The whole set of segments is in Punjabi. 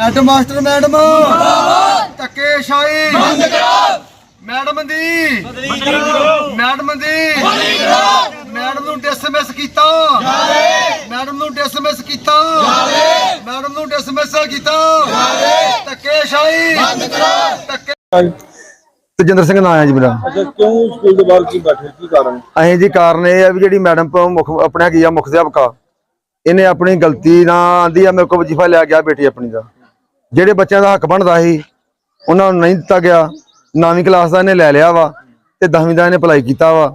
Head master madam. ਮੁਰਦਾਬਾਦ ਧੱਕੇ ਸ਼ਾਹੀ। ਬੰਦ ਕਰੋ। ਮੈਡਮ ਦੀ। ਬਦਲੀ ਕਰੋ। ਮੈਡਮ ਦੀ। ਬਦਲੀ ਕਰੋ। ਮੈਡਮ ਨੂੰ ਡਿਸਮਿਸ ਕੀਤਾ। ਜਾਵੇ। ਮੈਡਮ ਨੂੰ ਡਿਸਮਿਸ ਕੀਤਾ। ਜਾਵੇ। ਮੈਡਮ ਨੂੰ ਡਿਸਮਿਸ ਕੀਤਾ। ਜਾਵੇ। ਧੱਕੇ ਸ਼ਾਹੀ। ਬੰਦ ਕਰੋ। ਧੱਕੇ ਤਜਿੰਦਰ ਸਿੰਘ ਨਾਂ ਹੈ ਜੀ ਮੇਰਾ। ਅੱਛਾ ਕਿਉਂ ਸਕੂਲ ਦੇ ਬਾਹਰ ਕੀ ਬੈਠੇ? ਕੀ ਕਾਰਨ? ਅਸੀਂ ਜੀ ਕਾਰਨ ਇਹ ਹੈ ਵੀ ਜਿਹੜੀ ਮੈਡਮ ਪ- ਮੁੱਖ ਆਪਣਾ ਕੀ ਆ ਮੁੱਖ ਅਧਿਆਪਕਾ। ਇਹਨੇ ਆਪਣੀ ਗਲਤੀ ਨਾਲ ਆਂਦੀ ਆ ਮੇਰੇ ਕੋਲ ਵਜੀਫਾ ਲਿਆ ਗਿਆ ਬੇਟੀ ਆਪਣੀ ਦਾ। ਜਿਹੜੇ ਬੱਚਿਆਂ ਦਾ ਹੱਕ ਬਣਦਾ ਸੀ ਉਹਨਾਂ ਨੂੰ ਨਹੀਂ ਦਿੱਤਾ ਗਿਆ। ਨੌਵੀਂ ਕਲਾਸ ਦਾ ਇਹਨੇ ਲੈ ਲਿਆ ਵਾ ਤੇ 10ਵੀਂ ਦਾ ਇਹਨੇ ਅਪਲਾਈ ਕੀਤਾ ਵਾ।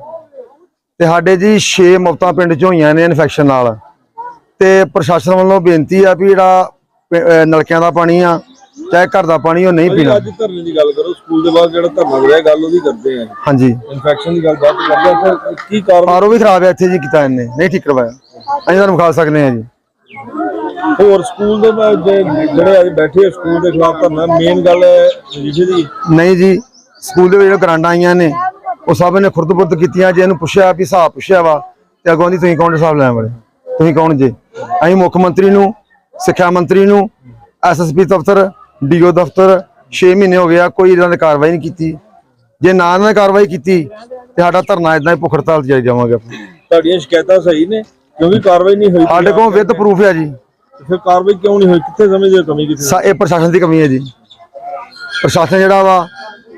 ਤੇ ਸਾਡੇ ਜੀ 6 ਮੌਤਾਂ ਪਿੰਡ 'ਚ ਹੋਈਆਂ ਨੇ ਇਨਫੈਕਸ਼ਨ ਨਾਲ। ਤੇ ਪ੍ਰਸ਼ਾਸਨ ਵੱਲੋਂ ਬੇਨਤੀ ਆ ਵੀ ਜਿਹੜਾ ਨਲਕਿਆਂ ਦਾ ਪਾਣੀ ਆ ਚਾਹੇ ਘਰ ਦਾ ਪਾਣੀ ਉਹ ਨਹੀਂ ਪੀਣਾ। ਅੱਜ ਧਰਨੇ ਦੀ ਗੱਲ ਕਰੋ ਸਕੂਲ ਦੇ ਬਾਹਰ ਜਿਹੜਾ ਧਰਨਾ ਹੋ ਰਿਹਾ ਗੱਲ ਉਹਦੀ ਕਰਦੇ ਆ। ਹਾਂਜੀ। ਇਨਫੈਕਸ਼ਨ ਦੀ ਗੱਲ ਬਾਅਦ ਕਰਦੇ ਆ ਕੀ ਕਾਰਨ? ਆਰਓ ਵੀ ਖਰਾਬ ਹੈ ਇੱਥੇ ਜੀ ਕੀਤਾ ਇਹਨੇ। ਨਹੀਂ ਠੀਕ ਕਰਵਾਇਆ। ਅਸੀਂ ਤੁਹਾਨੂੰ ਵਿਖਾ ਸਕਦੇ ਹਾਂ ਜੀ। ਹੋਰ ਸਕੂਲ ਦੇ ਜੇ- ਜਿਹੜੇ ਅੱਜ ਬੈਠੇ ਆ ਸਕੂਲ ਦੇ ਖਿਲਾਫ ਧਰਨਾ ਮੇਨ ਗੱਲ ਵਿਜੇ ਦੀ ਨਹੀਂ ਜੀ ਸਕੂਲ ਦੇ ਵਿੱਚ ਜੋ ਗਰਾਂਡਾਂ ਆਈਆਂ ਨੇ ਉਹ ਸਭ ਨੇ ਖੁਰਦ-ਬੁਰਦ ਕੀਤੀਆਂ ਜੇ ਇਹਨੂੰ ਪੁੱਛਿਆ ਵੀ ਹਿਸਾਬ ਪੁੱਛਿਆ ਵਾ ਤੇ ਅੱਗੋਂ ਦੀ ਤੁਸੀਂ ਕੌਣ ਹਿਸਾਬ ਲੈਣ ਵਾਲੇ? ਤੁਸੀਂ ਕੌਣ ਜੇ? ਅਸੀਂ ਮੁੱਖ ਮੰਤਰੀ ਨੂੰ ਸਿੱਖਿਆ ਮੰਤਰੀ ਨੂੰ ਐਸਐਸਪੀ ਦਫ਼ਤਰ ਡੀਓ ਦਫ਼ਤਰ 6 ਮਹੀਨੇ ਹੋ ਗਿਆ ਕੋਈ ਇਹਨਾਂ ਨੇ ਕਾਰਵਾਈ ਨਹੀਂ ਕੀਤੀ। ਜੇ ਨਾ ਇਹਨਾਂ ਨੇ ਕਾਰਵਾਈ ਕੀਤੀ ਤੇ ਸਾਡਾ ਧਰਨਾ ਇਦਾਂ ਹੀ ਭੁੱਖ ਹੜਤਾਲ ਤੇ ਜਾਈ ਜਾਵਾਂਗੇ ਆਪਾਂ। ਤੁਹਾਡੀਆਂ ਸ਼ਿਕਾਇਤਾਂ ਸਹੀ ਨੇ? ਕਿਉਂਕਿ ਕਾਰਵਾਈ ਨਹੀਂ ਹੋਈ ਸਾਡੇ ਕੋਲ ਵਿਦ ਪ੍ਰੂਫ ਹੈ ਜੀ। ਫਿਰ ਕਾਰਵਾਈ ਕਿਉਂ ਨਹੀਂ ਹੋਈ? ਕਿੱਥੇ ਸਮਝਦੇ ਹੋ ਕਮੀ ਕਿੱਥੇ ਸਾ- ਇਹ ਪ੍ਰਸ਼ਾਸਨ ਦੀ ਕਮੀ ਹੈ ਜੀ। ਪ੍ਰਸ਼ਾਸਨ ਜਿਹੜਾ ਵਾ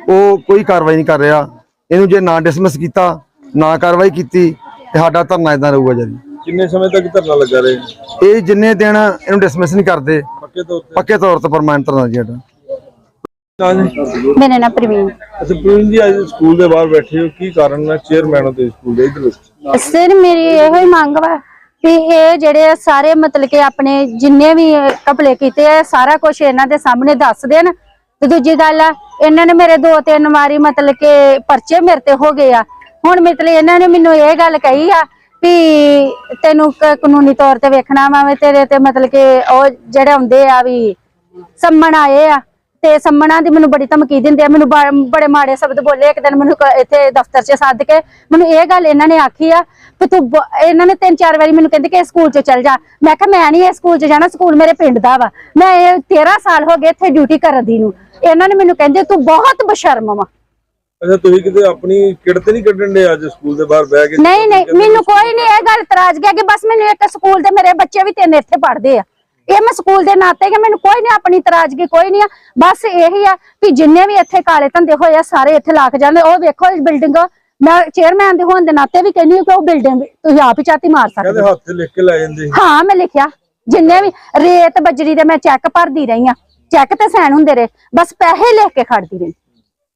ਉਹ ਕੋਈ ਕਾਰਵਾਈ ਨਹੀਂ ਕਰ ਰਿਹਾ। ਇਹਨੂੰ ਜੇ ਨਾ ਡਿਸਮਿਸ ਕੀਤਾ ਨਾ ਕਾਰਵਾਈ ਕੀਤੀ ਤੇ ਸਾਡਾ ਧਰਨਾ ਇਦਾਂ ਰਹੂਗਾ ਜੀ। ਕਿੰਨੇ ਸਮੇਂ ਤੱਕ ਧਰਨਾ ਲੱਗਾ ਰਹੇ? ਇਹ ਜਿੰਨੇ ਦਿਨ ਇਹਨੂੰ ਡਿਸਮਿਸ ਨਹੀਂ ਕਰਦੇ ਪੱਕੇ ਤੌਰ ਤੇ? ਪੱਕੇ ਤੌਰ ਤੇ ਪਰਮਾਨੈਂਟ ਧਰਨਾ ਜੀ ਸਾਡਾ। ਮੇਰਾ ਨਾਮ ਪ੍ਰਵੀਨ। ਅੱਛਾ ਪ੍ਰਵੀਨ ਜੀ ਅੱਜ ਸਕੂਲ ਦੇ ਬਾਹਰ ਬੈਠੇ ਹੋ। ਕੀ ਕਾਰਨ ਹੈ? ਚੇਅਰਮੈਨ ਹੋ ਤੁਸੀਂ ਸਕੂਲ ਦੇ ਇਧਰ ਵਿੱਚ ਸਰ ਮੇਰੀ ਇਹੋ ਹੀ ਮੰਗ ਵਾ ਵੀ ਇਹ ਜਿਹੜੇ ਸਾਰੇ ਮਤਲਬ ਕਿ ਆਪਣੇ ਜਿੰਨੇ ਵੀ ਕਪਲੇ ਕੀਤੇ ਆ ਸਾਰਾ ਕੁਝ ਇਹਨਾਂ ਦੇ ਸਾਹਮਣੇ ਦੱਸ ਦੇਣ। ਤੇ ਦੂਜੀ ਗੱਲ ਆ ਇਹਨਾਂ ਨੇ ਮੇਰੇ ਦੋ ਤਿੰਨ ਵਾਰੀ ਮਤਲਬ ਕਿ ਪਰਚੇ ਮੇਰੇ ਤੇ ਹੋ ਗਏ ਆ। ਹੁਣ ਮਤਲਬ ਇਹਨਾਂ ਨੇ ਮੈਨੂੰ ਇਹ ਗੱਲ ਕਹੀ ਆ ਵੀ ਤੈਨੂੰ ਕਾਨੂੰਨੀ ਤੌਰ ਤੇ ਵੇਖਣਾ ਵੀ ਤੇਰੇ ਤੇ ਮਤਲਬ ਕਿ ਉਹ ਜਿਹੜੇ ਹੁੰਦੇ ਆ ਵੀ ਸੰਮਣ ਆਏ ਆ। ਤੇ ਸੰਮਣਾ ਦੀ ਮੈਨੂੰ ਬੜੀ ਧਮਕੀ ਦਿੰਦੇ ਆ ਮੈਨੂੰ ਬੜੇ ਮਾੜੇ ਸ਼ਬਦ ਬੋਲੇ ਇੱਕ ਦਿਨ ਮੈਨੂੰ ਇੱਥੇ ਦਫ਼ਤਰ 'ਚ ਸੱਦ ਕੇ ਮੈਨੂੰ ਇਹ ਗੱਲ ਇਹਨਾਂ ਨੇ ਆਖੀ ਆ ਕਿ ਤੂੰ ਇਹਨਾਂ ਨੇ ਤਿੰਨ ਚਾਰ ਵਾਰੀ ਮੈਨੂੰ ਕਹਿੰਦੇ ਕਿ ਸਕੂਲ 'ਚ ਚੱਲ ਜਾ। ਮੈਂ ਕਿਹਾ ਮੈਂ ਨਹੀਂ ਇਹ ਸਕੂਲ 'ਚ ਜਾਣਾ ਸਕੂਲ ਮੇਰੇ ਪਿੰਡ ਦਾ ਵਾ। ਮੈਂ ਇਹ 13 ਸਾਲ ਹੋ ਗਏ ਇੱਥੇ ਡਿਊਟੀ ਕਰਨ ਦੀ ਨੂੰ। ਇਹਨਾਂ ਨੇ ਮੈਨੂੰ ਕਹਿੰਦੇ ਤੂੰ ਬਹੁਤ ਬਸ਼ਰਮ ਵਾ। ਅੱਛਾ ਤੁਸੀਂ ਕਿਤੇ ਆਪਣੀ ਕਿੜ ਤੇ ਨਹੀਂ ਕੱਢਣ ਦੇ ਅੱਜ ਸਕੂਲ ਦੇ ਬਾਹਰ ਬਹਿ ਕੇ? ਨਹੀਂ ਨਹੀਂ ਮੈਨੂੰ ਕੋਈ ਨਹੀਂ ਇਹ ਗੱਲ ਇਤਰਾਜ਼ ਗਿਆ ਕਿ ਬਸ ਮੈਨੂੰ ਇੱਕ ਸਕੂਲ ਦੇ ਮੇਰੇ ਬੱਚੇ ਵੀ ਤਿੰਨ ਇੱਥੇ ਪੜ੍ਹਦੇ ਆ। ਇਹ ਮੈਂ ਸਕੂਲ ਦੇ ਨਾਤੇ ਕਿ ਮੈਨੂੰ ਕੋਈ ਨਹੀਂ ਆਪਣੀ ਇਤਰਾਜ਼ਗੀ ਕੋਈ ਨਹੀਂ ਆ। ਬਸ ਇਹੀ ਆ ਕਿ ਜਿੰਨੇ ਵੀ ਇੱਥੇ ਕਾਲੇ ਧੰਦੇ ਹੋਏ ਆ ਸਾਰੇ ਇੱਥੇ ਲੱਗ ਜਾਂਦੇ। ਉਹ ਵੇਖੋ ਇਸ ਬਿਲਡਿੰਗ ਮੈਂ ਚੇਅਰਮੈਨ ਦੇ ਹੋਣ ਦੇ ਨਾਤੇ ਵੀ ਕਹਿੰਦੀ ਕਿ ਉਹ ਬਿਲਡਿੰਗ ਤੁਸੀਂ ਆਪ ਹੀ ਚਾਤੀ ਮਾਰ ਸਕਦੇ ਕਹਿੰਦੇ ਹੱਥ ਲਿਖ ਕੇ ਲੈ ਜਾਂਦੇ ਹਾਂ ਮੈਂ ਲਿਖਿਆ। ਜਿੰਨੇ ਵੀ ਰੇਤ ਬਜਰੀ ਦੇ ਮੈਂ ਚੈੱਕ ਭਰਦੀ ਰਹੀ ਆ। ਚੈੱਕ ਤੇ ਸਾਈਨ ਹੁੰਦੇ ਰਹੇ। ਬਸ ਪੈਸੇ ਲਿਖ ਕੇ ਖੜਦੀ ਰਹੀ।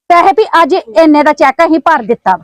ਪੈਸੇ ਵੀ ਅੱਜ ਇੰਨੇ ਦਾ ਚੈੱਕ ਅਸੀਂ ਭਰ ਦਿੱਤਾ ਵਾ।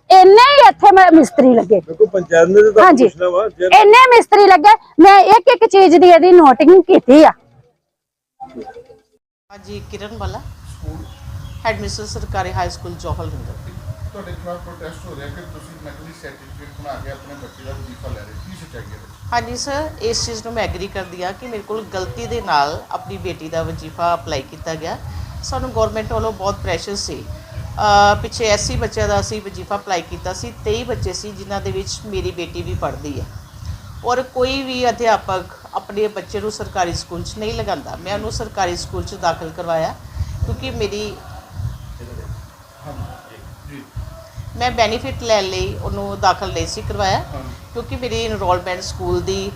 ਇੰਨੇ ਹੀ ਇੱਥੇ ਮ- ਮਿਸਤਰੀ ਲੱਗੇ। ਦੇਖੋ ਪੰਚਾਇਤ ਨੇ ਤਾਂ ਤੁਹਾਨੂੰ ਹਾਂਜੀ। ਪੁੱਛਣਾ ਵਾ ਜੇ ਇੰਨੇ ਮਿਸਤਰੀ ਲੱਗੇ ਮੈਂ ਇੱਕ ਇੱਕ ਚੀਜ਼ ਦੀ ਇਹਦੀ ਨੋਟਿੰਗ ਕੀਤੀ ਆ। ਹਾਂਜੀ ਕਿਰਨ ਵਾਲਾ। ਹੈਡ ਮਿਸਟਰ ਸਰਕਾਰੀ ਹਾਈ ਸਕੂਲ ਜੋਹਲ ਨਗਰ ਤੁਹਾਡੇ ਖਿਲਾਫ ਪ੍ਰੋਟੈਸਟ ਹੋ ਰਿਹਾ ਕਿ ਤੁਸੀਂ ਨਕਲੀ ਸਰਟੀਫਿਕੇਟ ਬਣਾ ਕੇ ਆਪਣੇ ਬੱਚੇ ਦਾ ਵਜ਼ੀਫਾ ਲੈ ਰਹੇ ਕੀ ਸੱਚਾਈ ਹੈ? ਇਹਦੇ? ਹਾਂਜੀ ਸਰ ਇਸ ਚੀਜ਼ ਨੂੰ ਮੈਂ ਐਗਰੀ ਕਰਦੀ ਹਾਂ ਕਿ ਮੇਰੇ ਕੋਲ ਗਲਤੀ ਦੇ ਨਾਲ ਆਪਣੀ ਬੇਟੀ ਦਾ ਵਜ਼ੀਫਾ ਅਪਲਾਈ ਕੀਤਾ ਗਿਆ। ਸਾਨੂੰ ਗਵਰਨਮੈਂਟ ਵੱਲੋਂ ਬਹੁਤ ਪ੍ਰੈਸ਼ਰ ਸੀ ਪਿੱਛੇ 80 ਬੱਚਿਆਂ ਦਾ ਅਸੀਂ ਵਜ਼ੀਫਾ ਅਪਲਾਈ ਕੀਤਾ ਸੀ 23 ਬੱਚੇ ਸੀ ਜਿਨ੍ਹਾਂ ਦੇ ਵਿੱਚ ਮੇਰੀ ਬੇਟੀ ਵੀ ਪੜ੍ਹਦੀ ਹੈ। ਔਰ ਕੋਈ ਵੀ ਅਧਿਆਪਕ ਆਪਣੇ ਬੱਚੇ ਨੂੰ ਸਰਕਾਰੀ ਸਕੂਲ 'ਚ ਨਹੀਂ ਲਗਾਉਂਦਾ। ਮੈਂ ਉਹਨੂੰ ਸਰਕਾਰੀ ਸਕੂਲ 'ਚ ਦਾਖਲ ਕਰਵਾਇਆ ਕਿਉਂਕਿ ਮੇਰੀ ਮੈਂ ਬੈਨੀਫਿਟ ਲੈਣ ਲਈ ਉਹਨੂੰ ਦਾਖਲ ਨਹੀਂ ਸੀ ਕਰਵਾਇਆ ਕਿਉਂਕਿ ਮੇਰੀ ਇਨਰੋਲਮੈਂਟ ਸਕੂਲ ਦੀ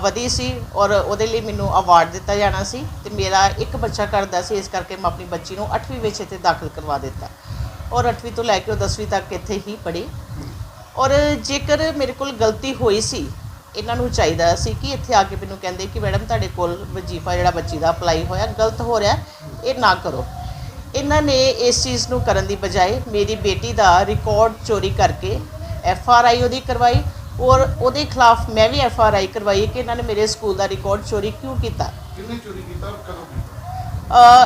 ਵਧੀ ਸੀ ਔਰ ਉਹਦੇ ਲਈ ਮੈਨੂੰ ਅਵਾਰਡ ਦਿੱਤਾ ਜਾਣਾ ਸੀ ਤੇ ਮੇਰਾ ਇੱਕ ਬੱਚਾ ਕਰਦਾ ਸੀ, ਇਸ ਕਰਕੇ ਮੈਂ ਆਪਣੀ ਬੱਚੀ ਨੂੰ 8ਵੀਂ ਵਿੱਚ ਇੱਥੇ ਦਾਖਲ ਕਰਵਾ ਦਿੱਤਾ। ਔਰ 8ਵੀਂ ਤੋਂ ਲੈ ਕੇ ਉਹ 10ਵੀਂ ਤੱਕ ਇੱਥੇ ਹੀ ਪੜ੍ਹੀ। ਔਰ ਜੇਕਰ ਮੇਰੇ ਕੋਲ ਗਲਤੀ ਹੋਈ ਸੀ, ਇਹਨਾਂ ਨੂੰ ਚਾਹੀਦਾ ਸੀ ਕਿ ਇੱਥੇ ਆ ਕੇ ਮੈਨੂੰ ਕਹਿੰਦੇ ਕਿ ਮੈਡਮ ਤੁਹਾਡੇ ਕੋਲ ਵਜ਼ੀਫਾ ਜਿਹੜਾ ਬੱਚੀ ਦਾ ਅਪਲਾਈ ਹੋਇਆ, ਗਲਤ ਹੋ ਰਿਹਾ, ਇਹ ਨਾ ਕਰੋ। ਇਹਨਾਂ ਨੇ ਇਸ ਚੀਜ਼ ਨੂੰ ਕਰਨ ਦੀ ਬਜਾਏ ਮੇਰੀ ਬੇਟੀ ਦਾ ਰਿਕਾਰਡ ਚੋਰੀ ਕਰਕੇ ਐਫ ਆਰ ਆਈ ਉਹਦੀ ਕਰਵਾਈ ਔਰ ਉਹਦੇ ਖਿਲਾਫ ਮੈਂ ਵੀ ਐਫ ਆਰ ਆਈ ਕਰਵਾਈ ਕਿ ਇਹਨਾਂ ਨੇ ਮੇਰੇ ਸਕੂਲ ਦਾ ਰਿਕਾਰਡ ਚੋਰੀ ਕਿਉਂ ਕੀਤਾ? ਕਿਹਨੇ ਚੋਰੀ ਕੀਤਾ ਕਦੋਂ ਕੀਤਾ?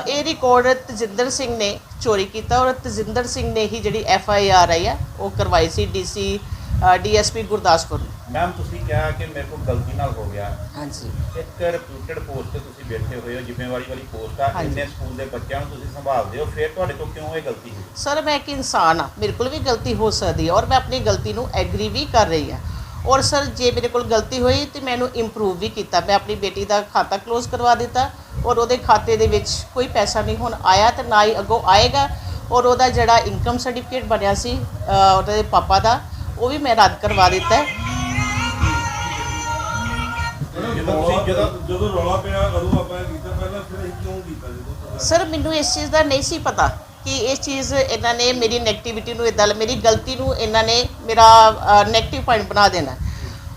ਇਹ ਰਿਕਾਰਡ ਤਜਿੰਦਰ ਸਿੰਘ ਨੇ ਚੋਰੀ ਕੀਤਾ ਔਰ ਤਜਿੰਦਰ ਸਿੰਘ ਨੇ ਹੀ ਜਿਹੜੀ ਐਫ ਆਈ ਆਰ ਆਈ ਹੈ ਉਹ ਕਰਵਾਈ ਸੀ ਡੀਸੀ ਡੀਐਸਪੀ ਗੁਰਦਾਸਪੁਰ ਨੂੰ। ਮੈਮ ਤੁਸੀਂ ਕਿਹਾ ਕਿ ਮੇਰੇ ਕੋਲ ਗਲਤੀ ਨਾਲ ਹੋ ਗਿਆ। ਹਾਂਜੀ। ਇੱਕ ਰਿਪਿਊਟਡ ਪੋਸਟ ਤੇ ਤੁਸੀਂ ਬੈਠੇ ਹੋਏ ਹੋ ਜ਼ਿੰਮੇਵਾਰੀ ਵਾਲੀ ਪੋਸਟ ਆ। ਹਾਂਜੀ। ਇੰਨੇ ਸਕੂਲ ਦੇ ਬੱਚਿਆਂ ਨੂੰ ਤੁਸੀਂ ਸੰਭਾਲਦੇ ਹੋ ਫਿਰ ਤੁਹਾਡੇ ਤੋਂ ਕਿਉਂ ਇਹ ਗਲਤੀ ਹੋਈ? ਸਰ ਮੈਂ ਇੱਕ ਇਨਸਾਨ ਆ ਮੇਰੇ ਕੋਲ ਵੀ ਗਲਤੀ ਹੋ ਸਕਦੀ ਹੈ ਔਰ ਮੈਂ ਆਪਣੀ ਗਲਤੀ ਨੂੰ ਐਗਰੀ ਵੀ ਕਰ ਰਹੀ ਹਾਂ। ਔਰ ਸਰ ਜੇ ਮੇਰੇ ਕੋਲ ਗਲਤੀ ਹੋਈ ਤੇ ਮੈਨੂੰ ਇੰਪਰੂਵ ਵੀ ਕੀਤਾ। ਮੈਂ ਆਪਣੀ ਬੇਟੀ ਦਾ ਖਾਤਾ ਕਲੋਜ਼ ਕਰਵਾ ਦਿੱਤਾ। ਔਰ ਉਹਦੇ ਖਾਤੇ ਦੇ ਵਿੱਚ ਕੋਈ ਪੈਸਾ ਨਹੀਂ ਹੁਣ ਆਇਆ ਤੇ ਨਾ ਹੀ ਅੱਗੋਂ ਆਏਗਾ। ਔਰ ਉਹਦਾ ਜਿਹੜਾ ਇਨਕਮ ਸਰਟੀਫਿਕੇਟ ਬਣਿਆ ਸੀ ਉਹਦੇ ਪਾਪਾ ਦਾ ਉਹ ਵੀ ਮੈਂ ਰੱਦ ਕਰਵਾ ਦਿੱਤਾ ਹੈ। ਜਦੋਂ ਤੁਸੀਂ ਜਦੋਂ ਜਦੋਂ ਰੌਲਾ ਪਿਆ ਉਦੋਂ ਆਪਾਂ ਇਹ ਕੀਤਾ ਪਹਿਲਾਂ ਫਿਰ ਇਹ ਕਿਉਂ ਕੀਤਾ ਜਦੋਂ ਸਰ ਮੈਨੂੰ ਇਸ ਚੀਜ਼ ਦਾ ਨਹੀਂ ਸੀ ਪਤਾ ਕਿ ਇਹ ਚੀਜ਼ ਇਹਨਾਂ ਨੇ ਮੇਰੀ ਨੈਗੇਟਿਵਿਟੀ ਨੂੰ ਇਦਾਂ ਮੇਰੀ ਗਲਤੀ ਨੂੰ ਇਹਨਾਂ ਨੇ ਮੇਰਾ ਨੈਗੇਟਿਵ ਪੁਆਇੰਟ ਬਣਾ ਦੇਣਾ।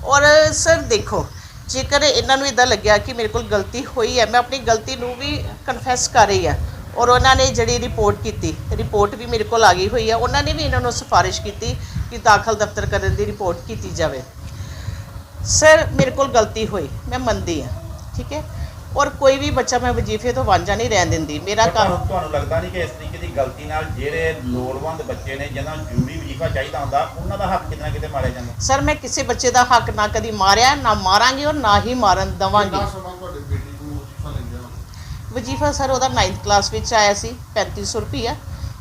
ਔਰ ਸਰ ਦੇਖੋ ਜੇਕਰ ਇਹਨਾਂ ਨੂੰ ਇਦਾਂ ਲੱਗਿਆ ਕਿ ਮੇਰੇ ਕੋਲ ਗਲਤੀ ਹੋਈ ਹੈ ਮੈਂ ਆਪਣੀ ਗਲਤੀ ਨੂੰ ਵੀ ਕਨਫੈਸ ਕਰ ਰਹੀ ਹਾਂ ਔਰ ਉਹਨਾਂ ਨੇ ਜਿਹੜੀ ਰਿਪੋਰਟ ਕੀਤੀ ਰਿਪੋਰਟ ਵੀ ਮੇਰੇ ਕੋਲ ਆ ਗਈ ਹੋਈ ਹੈ ਉਹਨਾਂ ਨੇ ਵੀ ਇਹਨਾਂ ਨੂੰ ਸਿਫਾਰਿਸ਼ ਕੀਤੀ ਕਿ ਦਾਖਲ ਦਫ਼ਤਰ ਕਰਨ ਦੀ ਰਿਪੋਰਟ ਕੀਤੀ ਜਾਵੇ। ਸਰ ਮੇਰੇ ਕੋਲ ਗਲਤੀ ਹੋਈ ਮੈਂ ਮੰਨਦੀ ਹਾਂ ਠੀਕ ਹੈ? ਔਰ ਕੋਈ ਵੀ ਬੱਚਾ ਮੈਂ ਵਜ਼ੀਫੇ ਤੋਂ ਵਾਂਝਾ ਨਹੀਂ ਰਹਿਣ ਦਿੰਦੀ ਮੇਰਾ ਕੰਮ ਤੁਹਾਨੂੰ ਤੁਹਾਨੂੰ ਲੱਗਦਾ ਨਹੀਂ ਕਿ ਇਸ ਤਰੀਕੇ ਦੀ ਗਲਤੀ ਨਾਲ ਜਿਹੜੇ ਲੋੜਵੰਦ ਬੱਚੇ ਨੇ ਜਿਹਨਾਂ ਨੂੰ ਜ਼ਰੂਰੀ ਵਜ਼ੀਫਾ ਚਾਹੀਦਾ ਹੁੰਦਾ ਉਹਨਾਂ ਦਾ ਹੱਕ ਕਿਤੇ ਨਾ ਕਿਤੇ ਮਾਰਿਆ ਜਾਂਦਾ। ਸਰ ਮੈਂ ਕਿਸੇ ਬੱਚੇ ਦਾ ਹੱਕ ਨਾ ਕਦੀ ਮਾਰਿਆ ਨਾ ਮਾਰਾਂਗੀ ਔਰ ਨਾ ਹੀ ਮਾਰਨ ਦਵਾਂਗੀ। ਕਿੰਨਾ ਸਮਾਂ ਤੁਹਾਡੇ ਬੇਟੀ ਨੂੰ ਵਜ਼ੀਫਾ ਲੈਂਦੇ ਨੂੰ ਵਜ਼ੀਫਾ ਸਰ ਉਹਦਾ 9th ਕਲਾਸ ਵਿੱਚ ਆਇਆ ਸੀ 3500 ਰੁਪਈਆ।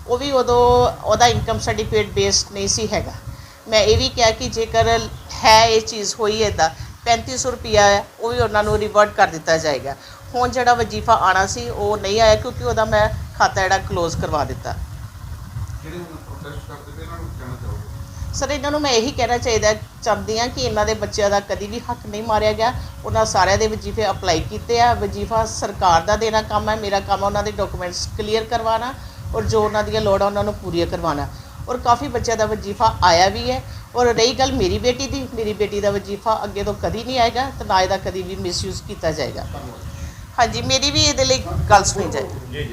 ਉਹ ਵੀ ਉਦੋਂ ਉਹਦਾ ਇਨਕਮ ਸਰਟੀਫਿਕੇਟ ਬੇਸਡ ਨਹੀਂ ਸੀ ਹੈਗਾ। ਮੈਂ ਇਹ ਵੀ ਕਿਹਾ ਕਿ ਜੇਕਰ ਹੈ ਇਹ ਚੀਜ਼ ਹੋਈ ਇਦਾਂ 3500 ਰੁਪਈਆ ਹੈ ਉਹ ਵੀ ਉਹਨਾਂ ਨੂੰ ਰਿਵਰਟ ਕਰ ਦਿੱਤਾ ਜਾਏਗਾ। ਹੁਣ ਜਿਹੜਾ ਵਜ਼ੀਫਾ ਆਣਾ ਸੀ ਉਹ ਨਹੀਂ ਆਇਆ ਕਿਉਂਕਿ ਉਹਦਾ ਮੈਂ ਖਾਤਾ ਜਿਹੜਾ ਕਲੋਜ਼ ਕਰਵਾ ਦਿੱਤਾ। ਜਿਹੜੇ ਹੁਣ ਪ੍ਰੋਟੈਸਟ ਕਰਦੇ ਪਏ ਇਹਨਾਂ ਨੂੰ? ਸਰ ਇਹਨਾਂ ਨੂੰ ਮੈਂ ਇਹੀ ਕਹਿਣਾ ਚਾਹੀਦਾ ਚਾਹੁੰਦੀ ਹਾਂ ਕਿ ਇਹਨਾਂ ਦੇ ਬੱਚਿਆਂ ਦਾ ਕਦੀ ਵੀ ਹੱਕ ਨਹੀਂ ਮਾਰਿਆ ਗਿਆ। ਉਹਨਾਂ ਸਾਰਿਆਂ ਦੇ ਵਜ਼ੀਫੇ ਅਪਲਾਈ ਕੀਤੇ ਆ। ਵਜ਼ੀਫਾ ਸਰਕਾਰ ਦਾ ਦੇਣਾ ਕੰਮ ਹੈ। ਮੇਰਾ ਕੰਮ ਉਹਨਾਂ ਦੇ ਡਾਕੂਮੈਂਟਸ ਕਲੀਅਰ ਕਰਵਾਉਣਾ ਔਰ ਜੋ ਉਹਨਾਂ ਦੀਆਂ ਲੋੜਾਂ ਉਹਨਾਂ ਨੂੰ ਪੂਰੀਆਂ ਕਰਵਾਉਣਾ। ਔਰ ਕਾਫੀ ਬੱਚਿਆਂ ਦਾ ਵਜ਼ੀਫਾ ਆਇਆ ਵੀ ਹੈ। ਔਰ ਰਹੀ ਗੱਲ ਮੇਰੀ ਬੇਟੀ ਦੀ। ਮੇਰੀ ਬੇਟੀ ਦਾ ਵਜ਼ੀਫਾ ਅੱਗੇ ਤੋਂ ਕਦੀ ਨਹੀਂ ਆਏਗਾ ਤੇ ਨਾ ਇਹਦਾ ਕਦੀ ਵੀ ਮਿਸਯੂਜ਼ ਕੀਤਾ ਜਾਏਗਾ। ਹਾਂਜੀ ਮੇਰੀ ਵੀ ਇਹਦੇ ਲਈ ਗੱਲ ਸੁਣੀ ਜਾਏ। ਜੀ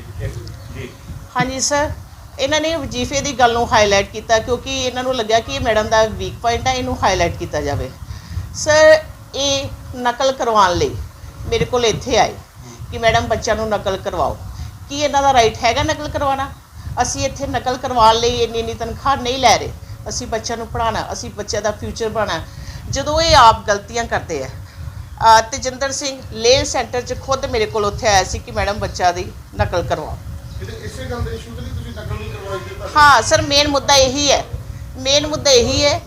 ਜੀ ਹਾਂਜੀ ਸਰ ਇਹਨਾਂ ਨੇ ਵਜ਼ੀਫੇ ਦੀ ਗੱਲ ਨੂੰ ਹਾਈਲਾਈਟ ਕੀਤਾ ਕਿਉਂਕਿ ਇਹਨਾਂ ਨੂੰ ਲੱਗਿਆ ਕਿ ਇਹ ਮੈਡਮ ਦਾ ਵੀਕ ਪੁਆਇੰਟ ਹੈ, ਇਹਨੂੰ ਹਾਈਲਾਈਟ ਕੀਤਾ ਜਾਵੇ। ਸਰ ਇਹ ਨਕਲ ਕਰਵਾਉਣ ਲਈ ਮੇਰੇ ਕੋਲ ਇੱਥੇ ਆਏ ਕਿ ਮੈਡਮ ਬੱਚਿਆਂ ਨੂੰ ਨਕਲ ਕਰਵਾਓ। ਕੀ ਇਹਨਾਂ ਦਾ ਰਾਈਟ ਹੈਗਾ ਨਕਲ ਕਰਵਾਉਣਾ? ਅਸੀਂ ਇੱਥੇ ਨਕਲ ਕਰਵਾਉਣ ਲਈ ਇੰਨੀ ਇੰਨੀ ਤਨਖਾਹ ਨਹੀਂ ਲੈ ਰਹੇ। ਅਸੀਂ ਬੱਚਿਆਂ ਨੂੰ ਪੜ੍ਹਾਉਣਾ, ਅਸੀਂ ਬੱਚਿਆਂ ਦਾ ਫਿਊਚਰ ਬਣਾਉਣਾ। ਜਦੋਂ ਇਹ ਆਪ ਗਲਤੀਆਂ ਕਰਦੇ ਆ, ਅਹ ਤੇਜਿੰਦਰ ਸਿੰਘ ਲੇਹ ਸੈਂਟਰ 'ਚ ਖੁਦ ਮੇਰੇ ਕੋਲ ਉੱਥੇ ਆਇਆ ਸੀ ਕਿ ਮੈਡਮ ਬੱਚਾ ਦੀ ਨਕਲ ਕਰਵਾਓ। ਇਹਦੇ ਇਸੇ ਗੱਲ ਦੇ ਇਸ਼ੂ ਤੇ ਤੁਸੀਂ ਨਕਲ ਨਹੀਂ ਕਰਵਾਈ ਜੇ ਹਾਂ, ਸਰ ਮੇਨ ਮੁੱਦਾ ਇਹੀ ਹੈ। ਮੇਨ ਮੁੱਦਾ ਇਹੀ ਹੈ।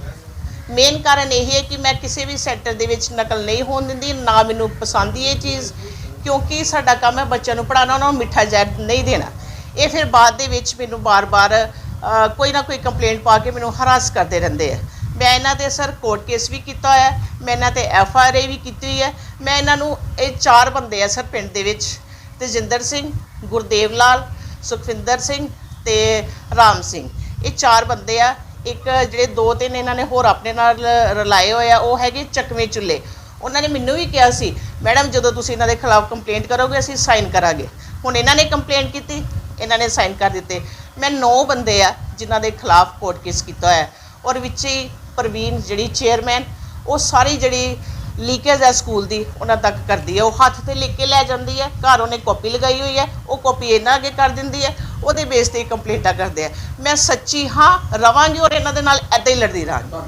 ਮੇਨ ਕਾਰਨ ਇਹ ਹੈ ਕਿ ਮੈਂ ਕਿਸੇ ਵੀ ਸੈਕਟਰ ਦੇ ਵਿੱਚ ਨਕਲ ਨਹੀਂ ਹੋਣ ਦਿੰਦੀ, ਨਾ ਮੈਨੂੰ ਪਸੰਦ ਹੀ ਇਹ ਚੀਜ਼, ਕਿਉਂਕਿ ਸਾਡਾ ਕੰਮ ਹੈ ਬੱਚਿਆਂ ਨੂੰ ਪੜਾਉਣਾ ਉਹਨਾਂ ਨੂੰ ਮਿੱਠਾ ਜ਼ਹਿਰ ਨਹੀਂ ਦੇਣਾ। ਇਹ ਫਿਰ ਬਾਅਦ ਦੇ ਵਿੱਚ ਮੈਨੂੰ ਬਾਰ-ਬਾਰ ਕੋਈ ਨਾ ਕੋਈ ਕੰਪਲੇਂਟ ਪਾ ਕੇ ਮੈਨੂੰ ਹਰਾਸ ਕਰਦੇ ਰਹਿੰਦੇ ਆ। ਮੈਂ ਇਹਨਾਂ ਤੇ ਸਰ ਕੋਰਟ ਕੇਸ ਵੀ ਕੀਤਾ ਹੋਇਆ, ਮੈਂ ਇਹਨਾਂ ਤੇ ਐਫ ਆਰ ਆਈ ਵੀ ਕੀਤੀ ਹੋਈ ਹੈ। ਮੈਂ ਇਹਨਾਂ ਨੂੰ, ਇਹ ਚਾਰ ਬੰਦੇ ਆ, ਸਰ, ਪਿੰਡ ਦੇ ਵਿੱਚ, ਤੇਜਿੰਦਰ ਸਿੰਘ, ਗੁਰਦੇਵ ਲਾਲ ਸੁਖਵਿੰਦਰ ਸਿੰਘ ਤੇ ਰਾਮ ਸਿੰਘ। ਇਹ ਚਾਰ ਬੰਦੇ ਆ। ਇੱਕ ਜਿਹੜੇ ਦੋ ਤਿੰਨ ਇਹਨਾਂ ਨੇ ਹੋਰ ਆਪਣੇ ਨਾਲ ਰਲਾਏ ਹੋਏ ਆ, ਉਹ ਹੈਗੇ ਚਕਵੇਂ ਚੁੱਲੇ ਉਹਨਾਂ ਨੇ ਮੈਨੂੰ ਵੀ ਕਿਹਾ ਸੀ, ਮੈਡਮ, ਜਦੋਂ ਤੁਸੀਂ ਇਹਨਾਂ ਦੇ ਖਿਲਾਫ ਕੰਪਲੇਂਟ ਕਰੋਗੇ, ਅਸੀਂ ਸਾਈਨ ਕਰਾਂਗੇ। ਹੁਣ ਇਹਨਾਂ ਨੇ ਕੰਪਲੇਂਟ ਕੀਤੀ, ਇਹਨਾਂ ਨੇ ਸਾਈਨ ਕਰ ਦਿੱਤੇ। ਮੈਂ ਨੌ ਬੰਦੇ ਆ ਜਿਨ੍ਹਾਂ ਦੇ ਖਿਲਾਫ ਕੋਰਟ ਕੇਸ ਕੀਤਾ ਹੋਇਆ। ਔਰ ਵਿੱਚ ਹੀ ਪ੍ਰਵੀਨ ਜਿਹੜੀ ਚੇਅਰਮੈਨ ਉਹ ਸਾਰੀ ਜਿਹੜੀ ਲੀਕੇਜ ਹੈ ਸਕੂਲ ਦੀ, ਉਹਨਾਂ ਤੱਕ ਕਰਦੀ ਹੈ। ਉਹ ਹੱਥ ਤੇ ਲਿਖ ਕੇ ਲੈ ਜਾਂਦੀ ਹੈ। ਘਰ ਉਹਨੇ ਕਾਪੀ ਲਗਾਈ ਹੋਈ ਹੈ। ਉਹ ਕਾਪੀ ਇਹਨਾਂ ਅੱਗੇ ਕਰ ਦਿੰਦੀ ਹੈ। ਉਹਦੇ ਬੇਸ ਤੇ ਕੰਪਲੇਂਟਾਂ ਕਰਦੇ ਆ। ਮੈਂ ਸੱਚੀ ਹਾਂ ਰਵਾਂਗੀ ਔਰ ਇਹਨਾਂ ਦੇ ਨਾਲ ਐਦਾਂ ਹੀ ਲੜਦੀ ਰਹਾਂਗੀ।